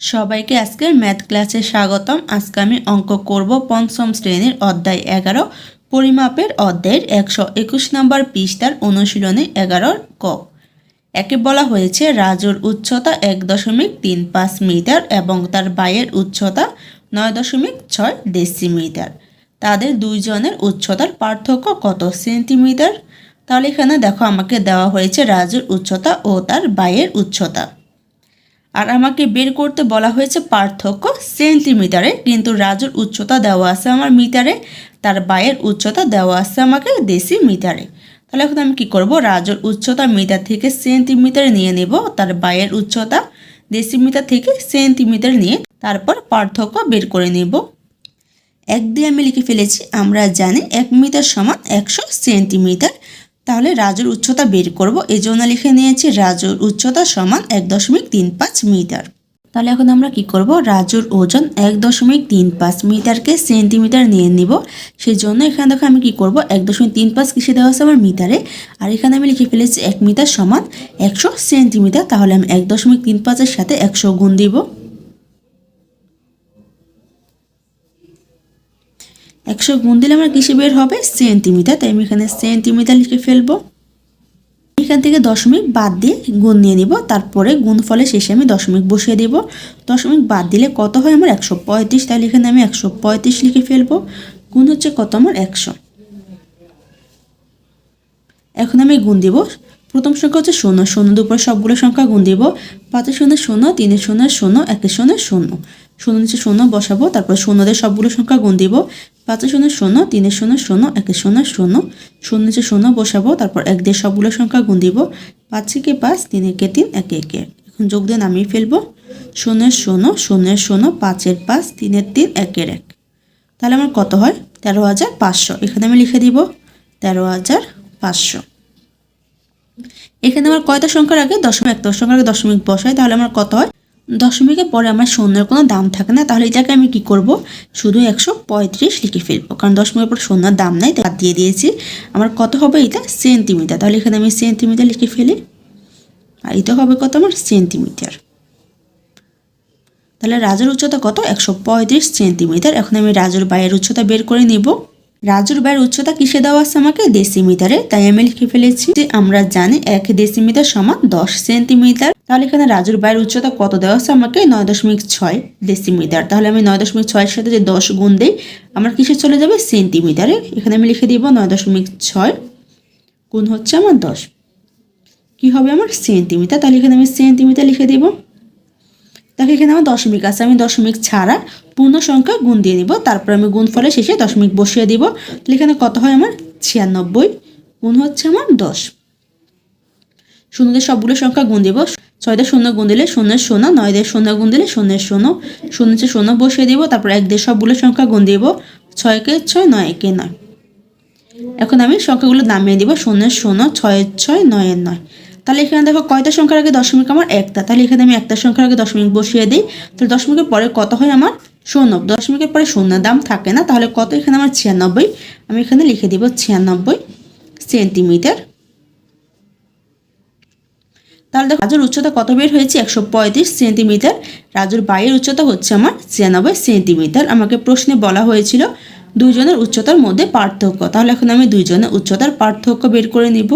সবাইকে আজকের ম্যাথ ক্লাসে স্বাগতম। আজকে আমি অঙ্ক করব পঞ্চম শ্রেণির অধ্যায় এগারো, পরিমাপের অধ্যায়ের একশো একুশ নম্বর পৃষ্ঠার অনুশীলনে এগারোর ক। একে বলা হয়েছে রাজুর উচ্চতা এক দশমিক তিন পাঁচ মিটার এবং তার বাইয়ের উচ্চতা নয় দশমিক ছয় ডেসিমিটার। তাদের দুইজনের উচ্চতার পার্থক্য কত সেন্টিমিটার? তাহলে এখানে দেখো, আমাকে দেওয়া হয়েছে রাজুর উচ্চতা ও তার বাইয়ের উচ্চতা। আর আমাকে বের করতে বলা হয়েছে পার্থক্য সেন্টিমিটারে, কিন্তু রাজুর উচ্চতা দেওয়া আছে আমার মিটারে, তার বায়ের উচ্চতা দেওয়া আছে আমাকে দেশি মিটারে তাহলে এখন আমি কি করব? রাজুর উচ্চতা মিটার থেকে সেন্টিমিটার নিয়ে নেব, তার বায়ের উচ্চতা দেশি মিটার থেকে সেন্টিমিটার নিয়ে তারপর পার্থক্য বের করে নেব। এক দিয়ে আমি লিখে ফেলেছি, আমরা জানি এক মিটার সমান একশো সেন্টিমিটার। তাহলে রাজুর উচ্চতা বের করব। এই জন্য লিখে নিয়েছি রাজুর উচ্চতা সমান এক দশমিক তিন পাঁচ মিটার। তাহলে এখন আমরা কি করব? রাজুর ওজন এক দশমিক তিন পাঁচ মিটারকে সেন্টিমিটার নিয়ে নিব। সেই জন্য এখানে দেখো আমি কি করব? এক দশমিক তিন পাঁচ কিসে দেওয়া আছে আমার মিটারে। আর এখানে আমি লিখে ফেলেছি এক মিটার সমান একশো সেন্টিমিটার। তাহলে আমি এক দশমিক তিন পাঁচের সাথে একশো গুণ দিব। একশো গুণ দিলে আমার কিসে বের হবে? সেন্টিমিটার তাই আমি এখানে সেন্টিমিটার লিখে ফেলব। এখান থেকে দশমিক বাদ দিয়ে গুণ নিয়ে নিব। তারপরে গুণ ফলে শেষে আমি দশমিক বসিয়ে দেব। দশমিক বাদ দিলে কত হয়? আমার একশো পঁয়ত্রিশ। তাহলে এখানে আমি একশো পঁয়ত্রিশ লিখে ফেলব। গুণ হচ্ছে কত? আমার একশো। এখন আমি গুণ দিব। প্রথম সংখ্যা হচ্ছে শূন্য। শূন্য দুপুর সবগুলো সংখ্যা গুণ দিব। পাঁচের শূন্য শূন্য তিনের শূন্য শূন্য একের শূন্য শূন্য। শূন্য নিচে শূন্য বসাবো, তারপর শূন্যদের সবগুলো সংখ্যা গুণ দিব। পাঁচের শূন্য শূন্য তিনের শূন্য শূন্য একের শূন্য শূন্য। শূন্য নিচে শূন্য বসাবো, তারপর এক দিয়ে সবগুলো সংখ্যা গুণ দিব। পাঁচ একে পাঁচ, তিন একে তিন, একে একে। এখন যোগ দিয়ে নামিয়ে ফেলব। শূন্যের শূন্য শূন্যের শূন্য, পাঁচের পাঁচ, তিনের তিন, একের এক। তাহলে আমার কত হয়? তেরো হাজার পাঁচশো। এখানে আমি লিখে দিব তেরো হাজার পাঁচশো। এখানে আমার কয়টা সংখ্যার আগে? দশমিক একটা সংখ্যার আগে দশমিক বসাই, তাহলে আমার কত হয়? দশমিকের পরে আমার শূন্যের কোনো দাম থাকে না, তাহলে এটাকে আমি কি করব? শুধু একশো পঁয়ত্রিশ লিখে ফেলব। কারণ দশমিকের পর শূন্যর দাম নাই বাদ দিয়ে দিয়েছি। আমার কত হবে এটা? সেন্টিমিটার। তাহলে এখানে আমি সেন্টিমিটার লিখে ফেলি। আর এটা হবে কত আমার? সেন্টিমিটার। তাহলে রাজুর উচ্চতা কত? একশো পঁয়ত্রিশ সেন্টিমিটার। এখন আমি রাজুর বাইয়ের উচ্চতা বের করে নিব। রাজুর বাইয়ের উচ্চতা কিসে দেওয়া আছে আমাকে? ডেসিমিটারে। তাই আমি লিখে ফেলেছি যে আমরা জানি এক ডেসিমিটার সমান দশ সেন্টিমিটার। তাহলে এখানে রাজুর বাইয়ের উচ্চতা কত দেওয়া আছে আমাকে নয় দশমিক ছয় ডেসিমিটার তাহলে আমি নয় দশমিক ছয়ের সাথে যে দশ গুণ দিই, আমার কিসে চলে যাবে? সেন্টিমিটারে এখানে আমি লিখে দিব নয় দশমিক ছয় গুণ হচ্ছে আমার দশ। কি হবে আমার? সেন্টিমিটার তাহলে এখানে আমি সেন্টিমিটার লিখে দিব। তাহলে এখানে আমার দশমিক আছে, আমি দশমিক ছাড়া পূর্ণ সংখ্যা গুণ দিয়ে নিব তারপর আমি গুণ ফলে শেষে দশমিক বসিয়ে দিব। তাহলে এখানে কত হয় আমার? ছিয়ানব্বই গুণ হচ্ছে আমার দশ। শূন্যদের সবগুলো সংখ্যা গুণ দিব। ছয়দের শূন্য গুণ দিলে শূন্যের শূন্য নয়দের শূন্য গুণ দিলে শূন্যের শূন্য। শূন্য হচ্ছে শূন্য বসিয়ে দিব, তারপর এক দিয়ে সবগুলো সংখ্যা গুণ দিব। ছয়কে ছয় নয় একে নয়। এখন আমি সংখ্যাগুলো নামিয়ে দিব শূন্যের শূন্য ছয়ের ছয় নয়ের নয়। তাহলে এখানে দেখো কয়টা সংখ্যার আগে দশমিক আমার একটা। তাহলে এখানে আমি একটা সংখ্যার আগে দশমিক বসিয়ে দিই। তাহলে দশমিকের পরে কত হয় আমার? শূন্য। দশমিকের পরে শূন্য দাম থাকে না, তাহলে কত এখানে আমার ছিয়ানব্বই? আমি এখানে লিখে দিব ছিয়ানব্বই সেন্টিমিটার। তাহলে দেখো, রাজুর উচ্চতা কত বের হয়েছে? একশো পঁয়ত্রিশ সেন্টিমিটার। রাজুর বাইয়ের উচ্চতা হচ্ছে আমার ছিয়ানব্বই সেন্টিমিটার। আমাকে প্রশ্নে বলা হয়েছিল দুইজনের উচ্চতার মধ্যে পার্থক্য। তাহলে এখন আমি দুইজনের উচ্চতার পার্থক্য বের করে নিব।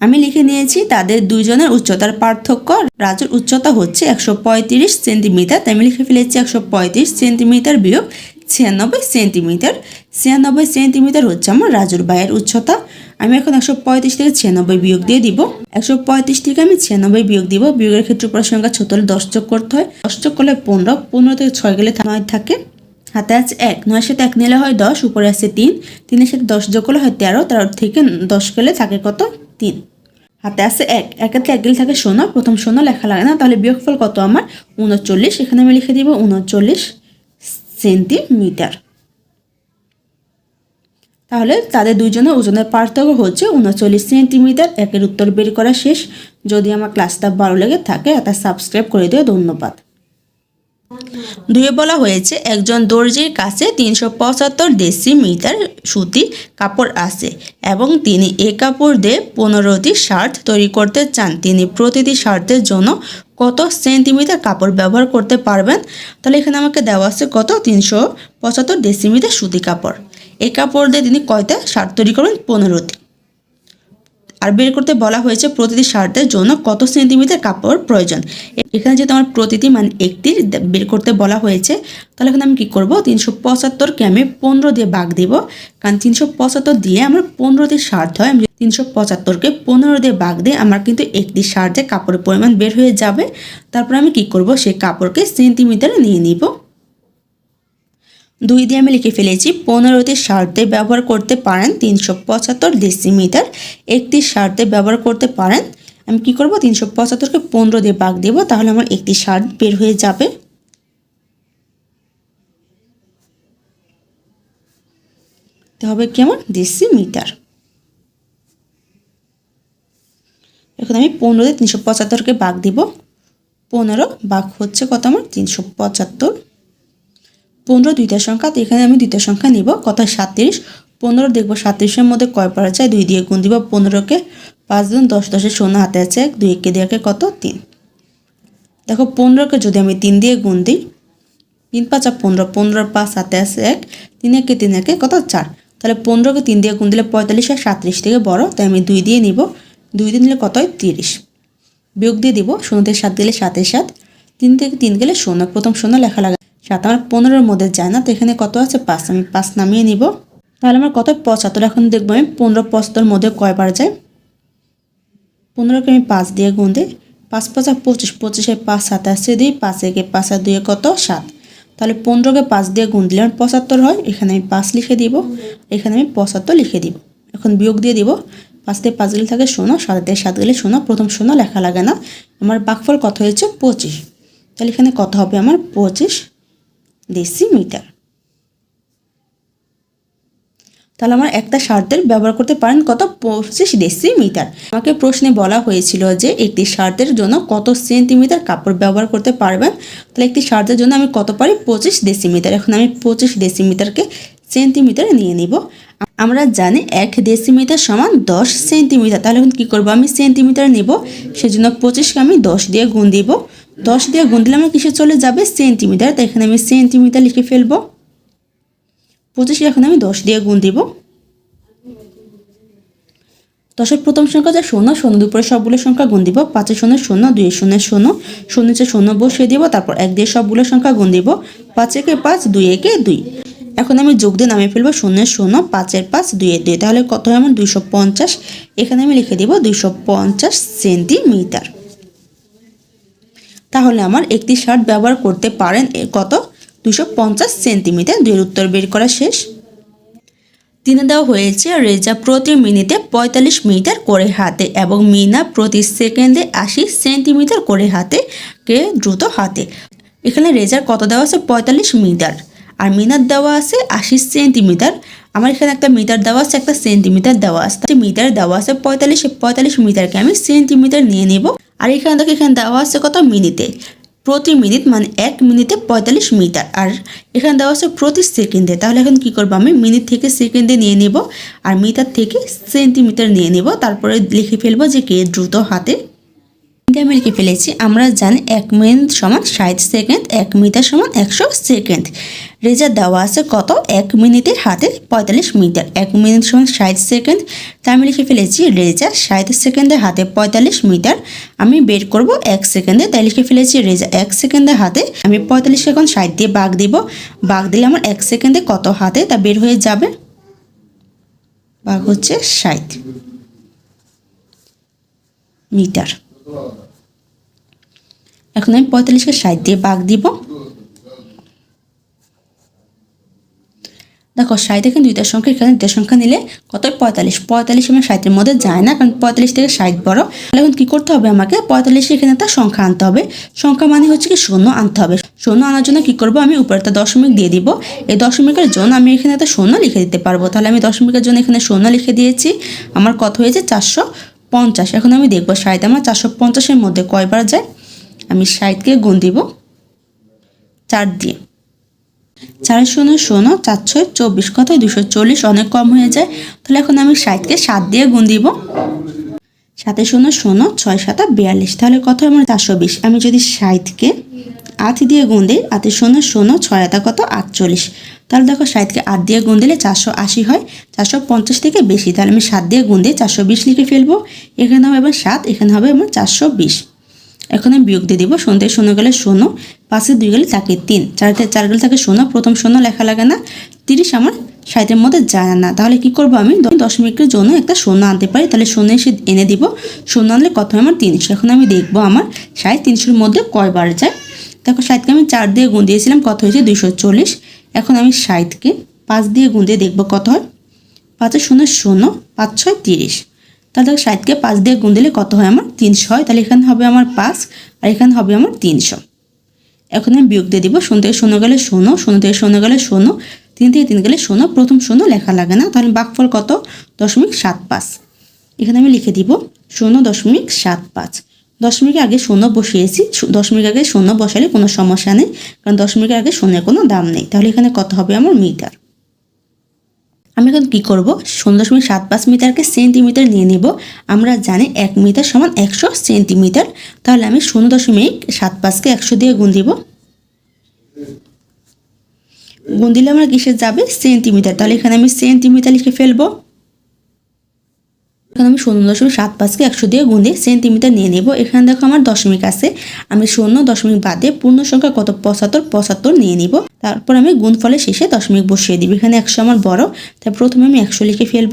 আমি লিখে নিয়েছি তাদের দুইজনের উচ্চতার পার্থক্য। রাজুর উচ্চতা হচ্ছে একশো পঁয়ত্রিশ সেন্টিমিটার। তাই আমি লিখে ফেলেছি একশো পঁয়ত্রিশ সেন্টিমিটার বিয়োগ ছিয়ানব্বই সেন্টিমিটার। ছিয়ানব্বই সেন্টিমিটার হচ্ছে আমার রাজুর বায়ের উচ্চতা। আমি এখন একশো পঁয়ত্রিশ থেকে ছিয়ানব্বই বিয়োগ দিয়ে দিব। একশো পঁয়ত্রিশ থেকে আমি ছিয়ানব্বই বিয়োগ দিব। বিয়োগের ক্ষেত্রে সংখ্যা ছোট হলে দশ যোগ করতে হয়। দশ যোগ করলে পনেরো। পনেরো থেকে ছয় গেলে নয় থাকে। হাতে আছে এক। নয়ের সাথে এক নিলে হয় দশ। উপরে আছে তিন। তিনের সাথে দশ যোগ করলে হয় তেরো। তেরো থেকে দশ গেলে থাকে কত? তিন। হাতে আছে এক। একেতে এক গেলে থাকে শূন্য। প্রথম শূন্য লেখা লাগে না। তাহলে বিয়োগফল কত আমার? উনচল্লিশ। এখানে আমি লিখে দিব উনচল্লিশ। সেন্টিমিটার। তাহলে তাদের দুইজনের ওজনের পার্থক্য হচ্ছে উনচল্লিশ সেন্টিমিটার। একের উত্তর বের করা শেষ। যদি আমার ক্লাসটা ভালো লেগে থাকে এটা সাবস্ক্রাইব করে দিও। ধন্যবাদ। দুয়ে বলা হয়েছে, একজন দর্জির কাছে তিনশো পঁচাত্তর দেশি মিটার সুতি কাপড় আছে এবং তিনি এ কাপড় দিয়ে পনেরোটি শার্ট তৈরি করতে চান। তিনি প্রতিটি শার্টের জন্য কত সেন্টিমিটার কাপড় ব্যবহার করতে পারবেন? তাহলে এখানে আমাকে দেওয়া আছে কত? তিনশো পঁচাত্তর ডেসিমিটার সুতি কাপড়। এই কাপড় দিয়ে তিনি কয়টা? শার্ট তৈরি করবেন, পনেরোটি। আর বের করতে বলা হয়েছে প্রতিটি শার্টের জন্য কত সেন্টিমিটার কাপড় প্রয়োজন। এখানে যেহেতু আমার প্রতিটি মানে একটি বের করতে বলা হয়েছে, তাহলে এখানে আমি কী করব? তিনশো পঁচাত্তরকে আমি পনেরো দিয়ে বাঘ দিব। কারণ তিনশো পঁচাত্তর দিয়ে আমার পনেরোটি শার্ট হয়। আমি তিনশো পঁচাত্তরকে পনেরো দিয়ে বাঘ দিয়ে আমার কিন্তু একটি শার্টে কাপড়ের পরিমাণ বের হয়ে যাবে। তারপর আমি কি করব? সেই কাপড়কে সেন্টিমিটারে নিয়ে নিব। দুই দিয়ে আমি লিখে ফেলেছি, পনেরোটি শার্টে ব্যবহার করতে পারেন তিনশো পঁচাত্তর ডেসিমিটার একটি শার্টে ব্যবহার করতে পারেন, আমি কি করব, তিনশো পঁচাত্তরকে পনেরো দিয়ে বাঘ দেবো, তাহলে আমার একটি শার্ট বের হয়ে যাবে। হবে কি আমার ডেসিমিটার এখন আমি পনেরো দিয়ে তিনশো পঁচাত্তরকে বাঘ দিব, পনেরো বাঘ হচ্ছে কত আমার, তিনশো পঁচাত্তর। পনেরো দুইটা সংখ্যা, তো এখানে আমি দুইটা সংখ্যা নিব। কত সাতত্রিশ, পনেরো দেখব সাতত্রিশের মধ্যে কয় পারা যায়? দুই দিয়ে গুণ দিব পনেরোকে, পাঁচ দিন দশ, দশের শূন্য হাতে আছে। এক দুই একে দিয়ে কত? তিন। দেখো, পনেরোকে যদি আমি তিন দিয়ে গুণ দিই, তিন পাঁচা পনেরো, পনেরোর পাঁচ হাতে আছে এক, তিন একে তিন একে কত? চার। তাহলে পনেরোকে তিন দিয়ে গুণ দিলে পঁয়তাল্লিশ আর সাতত্রিশ থেকে বড়, তাই আমি দুই দিয়ে নিব। দুই দিয়ে নিলে কত হয় তিরিশ। বিয়োগ দিয়ে দিব শূন্য থেকে সাত দিলে সাতের সাত, তিন থেকে তিন গেলে শূন্য। প্রথম শূন্য লেখা লাগে সাত আমার পনেরোর মধ্যে যায় না, তো এখানে কত আছে? পাঁচ, আমি পাঁচ নামিয়ে নিব। তাহলে আমার কত? পঁচাত্তর, এখন দেখব আমি পনেরো, পঁচাত্তর মধ্যে কয়বার যায়? পনেরোকে আমি পাঁচ দিয়ে গুণ দিই। পাঁচ, পাঁচা, পঁচিশ, পঁচিশে পাঁচ, সাত সাতাশে দিই, পাঁচ একে পাঁচ আর দুয়ে কত? সাত। তাহলে পনেরোকে পাঁচ দিয়ে গুণ দিলে আমার পঁচাত্তর হয়। এখানে আমি পাঁচ লিখে দিব। এখানে আমি পঁচাত্তর লিখে দিব। এখন বিয়োগ দিয়ে দিব। পাঁচ দিয়ে পাঁচ গেলে থাকে শোনো সাত দিয়ে সাত গেলে শোনো প্রথম শোনো লেখা লাগে না। আমার বাকফল কত হয়েছে? পঁচিশ। তাহলে এখানে কত হবে আমার? পঁচিশ। ডেসিমিটার তাহলে আমার একটা সার্ধের ব্যবহার করতে পারেন কত পঁচিশ ডেসিমিটার আমাকে প্রশ্নে বলা হয়েছিল যে একটি সার্ধের জন্য কত সেন্টিমিটার কাপড় ব্যবহার করতে পারবেন? তাহলে একটি স্বার্থের জন্য আমি কত পারি? পঁচিশ ডেসিমিটার এখন আমি পঁচিশ ডেসিমিটারকে সেন্টিমিটারে নিয়ে নিব। আমরা জানি এক ডেসিমিটার সমান দশ সেন্টিমিটার তাহলে এখন কী করব আমি? সেন্টিমিটার নেব। সেজন্য পঁচিশকে আমি দশ দিয়ে গুণ দিব। দশ দিয়ে গুণ দিলে আমার কিসে চলে যাবে? সেন্টিমিটার তাই এখানে আমি সেন্টিমিটার লিখে ফেলব। পঁচিশে এখন আমি দশ দিয়ে গুণ দিব। দশের প্রথম সংখ্যা যা শূন্য শূন্য দুপুরে সবগুলো সংখ্যা গুণ দিব। পাঁচে শূন্য শূন্য দুই শূন্য শূন্য। হচ্ছে শূন্য বসিয়ে দিব, তারপর এক দিয়ে সবগুলো সংখ্যা গুণ দিব। পাঁচ একে পাঁচ দুই একে দুই। এখন আমি যোগ দিয়ে নামিয়ে ফেলব শূন্যের শূন্য পাঁচের পাঁচ দুইয়ের দুই। তাহলে কত হয় আমার দুইশো পঞ্চাশ? এখানে আমি লিখে দেবো দুইশো পঞ্চাশ সেন্টিমিটার। তাহলে আমার একটি শার্ট ব্যবহার করতে পারেন কত? দুশো পঞ্চাশ সেন্টিমিটার। দুইয়ের উত্তর বের করা শেষ। তিনে দেওয়া হয়েছে, রেজা প্রতি মিনিটে পঁয়তাল্লিশ মিটার করে হাতে এবং মিনা প্রতি সেকেন্ডে আশি সেন্টিমিটার করে হাতে কে দ্রুত হাতে এখানে রেজার কত দেওয়া আছে? পঁয়তাল্লিশ মিটার। আর মিনার দেওয়া আছে আশি সেন্টিমিটার। আমার এখানে একটা মিটার দেওয়া আছে, একটা সেন্টিমিটার দেওয়া আছে। মিটার দেওয়া আছে, পঁয়তাল্লিশ পঁয়তাল্লিশ মিটারকে আমি সেন্টিমিটার নিয়ে নিব। আর এখানে দেখো, এখানে দেওয়া আছে কত? মিনিটে। প্রতি মিনিট মানে এক মিনিটে পঁয়তাল্লিশ মিটার। আর এখানে দেওয়া আছে প্রতি সেকেন্ডে। তাহলে এখন কি করব আমি? মিনিট থেকে সেকেন্ডে নিয়ে নেব। আর মিটার থেকে সেন্টিমিটার নিয়ে নেব। তারপরে লিখে ফেলব যে কে দ্রুত হাতে আমি লিখে ফেলেছি? আমরা জানি এক মিনিট সমান ষাট সেকেন্ড, এক মিটার সমান একশো সেকেন্ড। রেজার দেওয়া আছে কত? এক মিনিটের হাতে পঁয়তাল্লিশ মিটার। এক মিনিট সমান ষাট সেকেন্ড। তাই আমি লিখে ফেলেছি? রেজা ষাট সেকেন্ডের হাতে পঁয়তাল্লিশ মিটার। আমি বের করব এক সেকেন্ডে। তাই লিখে ফেলেছি রেজা এক সেকেন্ডের হাতে। আমি পঁয়তাল্লিশ সেকেন্ড ষাট দিয়ে বাঘ দিব। বাঘ দিলে আমার এক সেকেন্ডে কত হাতে? তা বের হয়ে যাবে। বাঘ হচ্ছে ষাট মিটার। এখন আমি পঁয়তাল্লিশকে ষাট দিয়ে বাঘ দিব। দেখো, ষাট এখানে দুইটা সংখ্যা এখানে দুইটা সংখ্যা নিলে কত পঁয়তাল্লিশ। পঁয়তাল্লিশ আমার ষাটের মধ্যে যায় না, কারণ পঁয়তাল্লিশ থেকে ষাট বড়। তাহলে এখন কী করতে হবে আমাকে? পঁয়তাল্লিশে এখানে একটা সংখ্যা আনতে হবে। সংখ্যা মানে হচ্ছে কি শূন্য আনতে হবে। শূন্য আনার জন্য কী করব? আমি উপরে একটা দশমিক দিয়ে দিব। এই দশমিকের জন্য আমি এখানে একটা শূন্য লিখে দিতে পারব। তাহলে আমি দশমিকের জন্য এখানে শূন্য লিখে দিয়েছি। আমার কত হয়েছে? চারশো পঞ্চাশ। এখন আমি দেখব ষাট আমার চারশো পঞ্চাশের মধ্যে কয়বার যায়? আমি ষাটকে গুণ দিব চার দিয়ে। চার শূন্য শূন্য চার ছয় চব্বিশ কত? দুশো চল্লিশ, অনেক কম হয়ে যায়। তাহলে এখন আমি ষাটকে সাত দিয়ে গুণ দিব। সাথে শূন্য শূন্য ছয় সাতা বিয়াল্লিশ। তাহলে কত আমার চারশো বিশ। আমি যদি ষাটকে আট দিয়ে গুণ দিই, আটে শূন্য শূন্য ছয় হাতা কত? আটচল্লিশ। তাহলে দেখো ষাটকে আট দিয়ে গুণ দিলে চারশো আশি হয়। চারশো পঞ্চাশ থেকে বেশি। তাহলে আমি সাত দিয়ে গুণ দিয়ে চারশো বিশ লিখে ফেলব। এখানে হবে এবার সাত, এখানে হবে আমার চারশো বিশ। এখন আমি বিয়োগ দিয়ে দিব। থেকে শূন্য গেলে শূন্য, পাঁচে দুই গেলে থাকে তিন। চারটে চার গেলে থাকে শূন্য, প্রথম শূন্য লেখা লাগে না। তিরিশ আমার ষাটের মধ্যে যায় না। তাহলে কি করব আমি? দশমিকের জন্য একটা শূন্য আনতে পারি। তাহলে শূন্য এসে এনে দিব। শূন্য আনলে কত আমার তিনশো এখন আমি দেখব আমার ষাট তিনশোর মধ্যে কয়বার যায়। দেখো ষাটকে আমি চার দিয়ে গুণ দিয়েছিলাম, কত হয়েছে? দুইশো চল্লিশ। এখন আমি ষাটকে পাঁচ দিয়ে গুণ দিয়ে দেখব কত হয়? পাঁচের শূন্য শূন্য, পাঁচ ছয় তিরিশ। তাহলে ষাটকে পাঁচ দিয়ে গুণ দিলে কত হয় আমার তিনশো হয়? তাহলে এখানে হবে আমার পাঁচ আর এখানে হবে আমার তিনশো। এখন আমি বিয়োগ দিয়ে দিব, শূন্য থেকে শূন্য গেলে শূন্য শূন্য থেকে শূন্য গেলে শূন্য, তিন থেকে তিন গেলে শূন্য, প্রথম শূন্য লেখা লাগে না। তাহলে বাঘফল কত? দশমিক সাত পাঁচ। এখানে আমি লিখে দিব, শূন্য দশমিক সাত পাঁচ। দশমিকের আগে শূন্য বসিয়েছি দশমিক আগে শূন্য বসালে কোনো সমস্যা নেই, কারণ দশমিকের আগে শূন্যের কোনো দাম নেই। তাহলে এখানে কত হবে আমার মিটার? আমি এখন কী করব? শূন্য দশমিক সাত পাঁচ মিটারকে সেন্টিমিটার নিয়ে নেব। আমরা জানি এক মিটার সমান একশো সেন্টিমিটার তাহলে আমি শূন্য দশমিক সাত পাঁচকে একশো দিয়ে গুণ দিব। গুণ দিলে আমার কিসে যাবে? সেন্টিমিটার তাহলে এখানে আমি সেন্টিমিটার লিখে ফেলব। এখন আমি শূন্য দশমিক সাত পাঁচকে একশো দিয়ে গুণ সেন্টিমিটার নিয়ে নেব। এখানে দেখো আমার দশমিক আছে। আমি শূন্য দশমিক বাদে পূর্ণ সংখ্যা কত? পঁচাত্তর পঁচাত্তর নিয়ে নিব। তারপর আমি গুণফলের শেষে দশমিক বসিয়ে দিব। এখানে একশো আমার বড়। তাই প্রথমে আমি একশো লিখে ফেলব।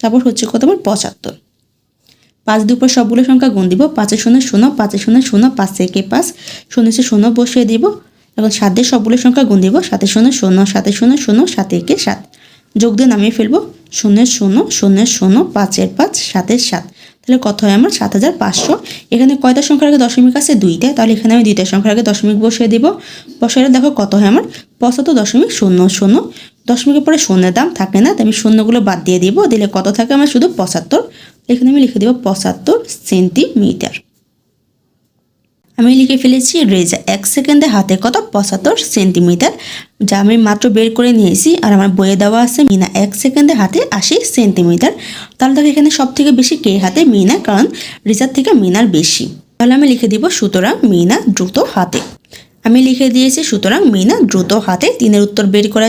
তারপর হচ্ছে কত আমার? পঁচাত্তর। পাঁচ দুপুর সবগুলো সংখ্যা গুণ দিব। পাঁচের শূন্য শূন্য পাঁচের শূন্য শূন্য, পাঁচ একে পাঁচ। শূন্য শূন্য বসিয়ে দিব। এখন সাত দিয়ে সবগুলো সংখ্যা গুণ দিব। সাতের শূন্য শূন্য সাতের শূন্য শূন্য, সাতে একে সাত। যোগ দিয়ে নামিয়ে ফেলব। শূন্যের শূন্য শূন্যের শূন্য, পাঁচের পাঁচ, সাতের সাত। তাহলে কত হয় আমার? সাত হাজার পাঁচশো। এখানে কয়টা সংখ্যার আগে দশমিক আছে? দুইটা। তাহলে এখানে আমি দুইটা সংখ্যার আগে দশমিক বসিয়ে দিব। বসালে দেখো কত হয় আমার? পঁচাত্তর দশমিক শূন্য শূন্য। দশমিকের পরে শূন্যের দাম থাকে না, তাই আমি শূন্যগুলো বাদ দিয়ে দিব। দিলে কত থাকে আমার? শুধু পঁচাত্তর। এখানে আমি লিখে দিব পঁচাত্তর সেন্টিমিটার। আমি লিখে ফেলেছি, রেজা, এক সেকেন্ডে হাতে কত? পঁচাত্তর সেন্টিমিটার। যা আমি মাত্র বের করে নিয়েছি, আর আমার বইয়ে দেওয়া আছে, মিনা, এক সেকেন্ডে হাতে আশি সেন্টিমিটার। তাহলে দেখো এখানে সব থেকে বেশি কে হাতে? মিনা, কারণ রেজার থেকে মিনার বেশি। তাহলে আমি লিখে দিব, সুতরাং মিনা দ্রুত হাতে। আমি লিখে দিয়েছি, সুতরাং মিনা দ্রুত হাতে। তিনের উত্তর বের করা